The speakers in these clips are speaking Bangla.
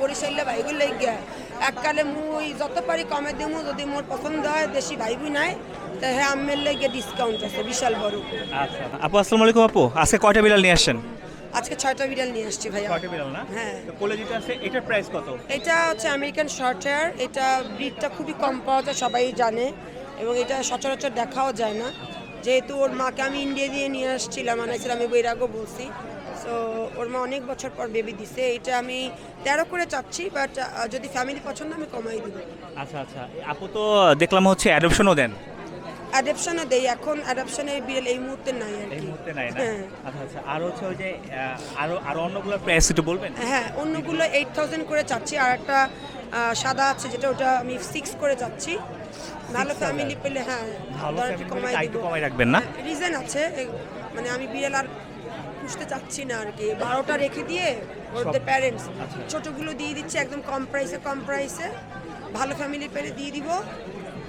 বরিশালে ভাইগুলো লাগিয়া। এককালে মুই যত পারি কমে দিমু যদি মোর পছন্দ হয় দেশি ভাইবি নাই তা হ্যাঁ আমের লেগে ডিসকাউন্ট আছে বিশাল বড়। আচ্ছা আপু আসসালামু আলাইকুম আপু। আজকে কয়টা বিড়াল নিয়ে আসছেন? আজকে ছয়টা বিড়াল নিয়ে আসছি ভাইয়া। কয়টা বিড়াল না? হ্যাঁ। তো কোলে যেটা আছে এটার প্রাইস কত? এটা হচ্ছে আমেরিকান শর্ট হেয়ার এটা ব্রিডটা খুবই কম পাওয়া যায় সবাই জানে এবং এটা সচরাচর দেখাও যায় না। যেহেতু ওর মাকে আমি ইন্ডিয়া দিয়ে নিয়ে আসছিলাম আনাইছিলাম আমি এর আগেও বলছি। সো ওর মা অনেক বছর পর বেবি দিছে। এটা আমি তেরো করে চাচ্ছি বাট যদি ফ্যামিলি পছন্দ আমি কমাই দিব। আচ্ছা আচ্ছা। আপু তো দেখলাম হচ্ছে অ্যাডপশনও দেন। অ্যাডাপশনও দেই। এখন অ্যাডাপশনের বিড়াল এই মুহূর্তে নাই আর এই মুহূর্তে নাই না? হ্যাঁ। আচ্ছা আচ্ছা। আর হচ্ছে ওই যে আরও আরও অন্যগুলোর প্রাইস একটু বলবেন? হ্যাঁ অন্যগুলো এইট থাউজেন্ড করে চাচ্ছি। আর একটা সাদা আছে যেটা ওটা আমি সিক্স করে চাচ্ছি। ভালো ফ্যামিলি পেলে হ্যাঁ ভালো ফ্যামিলি কমাই রাখবেন না? রিজন আছে। মানে আমি বিড়াল আর পুষতে চাচ্ছি না আর কি বারোটা রেখে দিয়ে ওদের প্যারেন্টস আচ্ছা। ছোটগুলো দিয়ে দিচ্ছে একদম কম প্রাইসে কম প্রাইসে ভালো ফ্যামিলি পেলে দিয়ে দিব।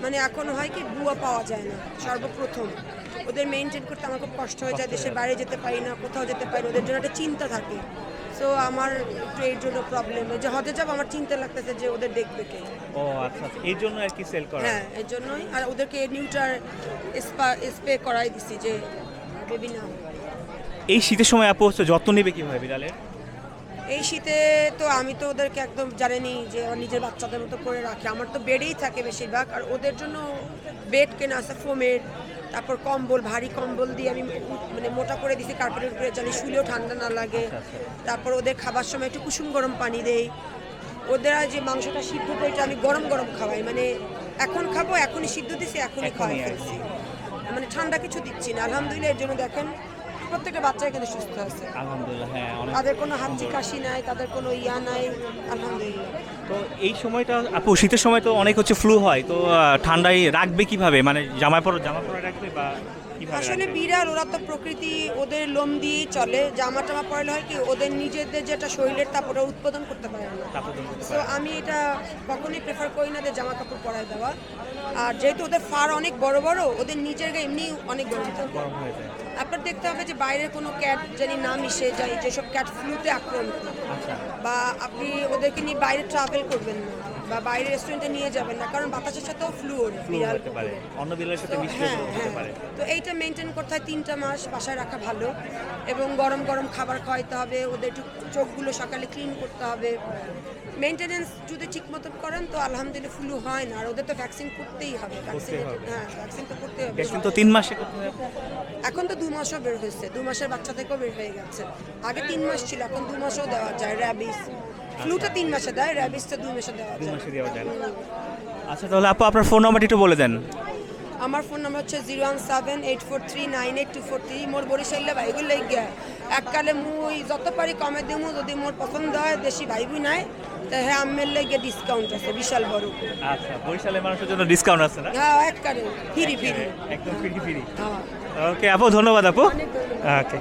মানে এখন হয় কি বুয়া পাওয়া যায় না সর্বপ্রথম। ওদের মেনটেন করতে আমার খুব কষ্ট হয়ে যায় দেশের বাইরে যেতে পারি না কোথাও যেতে পারি না, ওদের জন্য একটা চিন্তা থাকে। সো আমার একটু এর জন্য প্রবলেম যে হজে যাব আমার চিন্তা লাগতেছে যে ওদের দেখবে কে। ও আচ্ছা আচ্ছা। এই জন্য আর কি সেল করা? হ্যাঁ এর জন্যই। আর ওদেরকে নিউটার স্পা স্প্রে করাই দিছি যে এই শীতের সময় আপু হচ্ছে যত্ন নেবে কীভাবে বিড়ালের? এই শীতে তো আমি তো ওদেরকে একদম জানেনি যে আমার নিজের বাচ্চাদের মতো করে রাখি। আমার তো বেডেই থাকে বেশিরভাগ। আর ওদের জন্য বেড কেনা আছে ফোমের। তারপর কম্বল ভারী কম্বল দিয়ে আমি মানে মোটা করে দিছি কার্পেটের উপরে জানি শুলেও ঠান্ডা না লাগে। তারপর ওদের খাবার সময় একটু কুসুম গরম পানি দেই। ওদের আর যে মাংসটা সিদ্ধ করে এটা আমি গরম গরম খাওয়াই। মানে এখন খাব এখনই সিদ্ধ দিছি এখনই খাওয়াই। ফেলছি। মানে ঠান্ডা কিছু দিচ্ছি না। আলহামদুলিল্লাহ এর জন্য দেখেন প্রত্যেকটা বাচ্চাই কিন্তু সুস্থ আছে। আলহামদুলিল্লাহ হ্যাঁ তাদের কোনো হাঁচি কাশি নাই তাদের কোনো ইয়া নাই আলহামদুলিল্লাহ। তো এই সময়টা আপু শীতের সময় তো অনেক হচ্ছে ফ্লু হয় তো ঠান্ডায় রাখবে কীভাবে? মানে জামা পর জামা পরে রাখবে বা আসলে? বিড়াল ওরা তো প্রকৃতি ওদের লোম দিয়েই চলে। জামা টামা পরলে হয় কি ওদের নিজেদের যেটা শরীরের তাপ ওরা উৎপাদন করতে পারে না। তো আমি এটা কখনোই প্রেফার করি না যে জামা কাপড় পরায় দেওয়া। আর যেহেতু ওদের ফার অনেক বড় বড় ওদের নিজের গায়ে এমনি অনেক গরম থাকে। আপনার দেখতে হবে যে বাইরের কোনো ক্যাট জানি না মিশে যায় যেসব ক্যাট ফ্লুতে আক্রান্ত আচ্ছা। বা আপনি ওদেরকে নিয়ে বাইরে ট্রাভেল করবেন না। বা বাইরে রেস্টুরেন্টে নিয়ে যাবেন না কারণ বাতাসের সাথেও ফ্লু বিড়াল হতে পারে। অন্য বিড়ালের সাথে তো মিশলে হ্যাঁ হতে হ্যাঁ। পারে। তো এইটা মেনটেন করতে হয় তিনটা মাস বাসায় রাখা ভালো। এবং গরম গরম খাবার খাওয়াইতে হবে ওদের একটু চোখগুলো সকালে ক্লিন করতে হবে। মেনটেনেন্স যদি ঠিক মতো করেন তো আলহামদুলিল্লাহ ফ্লু হয় না আর ওদের তো ভ্যাকসিন করতেই হবে। হ্যাঁ ভ্যাকসিন তো করতেই হবে ভ্যাকসিন তো তিন মাসে হবে। এখন তো দু মাসও বের হয়েছে দু মাসের বাচ্চা থেকেও বের হয়ে গেছে। আগে তিন মাস ছিল এখন দু মাসও দেওয়া যায় র্যাবিস ফ্লুটা তিন মাসে দেয় র্যাবিসটা দুই মাসে দেওয়া দুই মাসে দেওয়া যায় না। আচ্ছা তাহলে আপু আপনার ফোন নাম্বারটি একটু বলে দেন। আমার ফোন নাম্বার হচ্ছে zero one seven eight four three nine eight two four three. মোর বরিশালে ভাইগুলো লাগিয়া এককালে মুই যত পারি কমে দিমু যদি মোর পছন্দ হয় দেশি ভাইবি নাই তা হ্যাঁ আমের লেগে ডিসকাউন্ট আছে বিশাল বড়। আচ্ছা বরিশালের মানুষের জন্য ডিসকাউন্ট আছে না? হ্যাঁ এককালে ফিরি ফিরি। একদম ফ্রি ফ্রি। হ্যাঁ। ওকে আপু ধন্যবাদ আপু। ওকে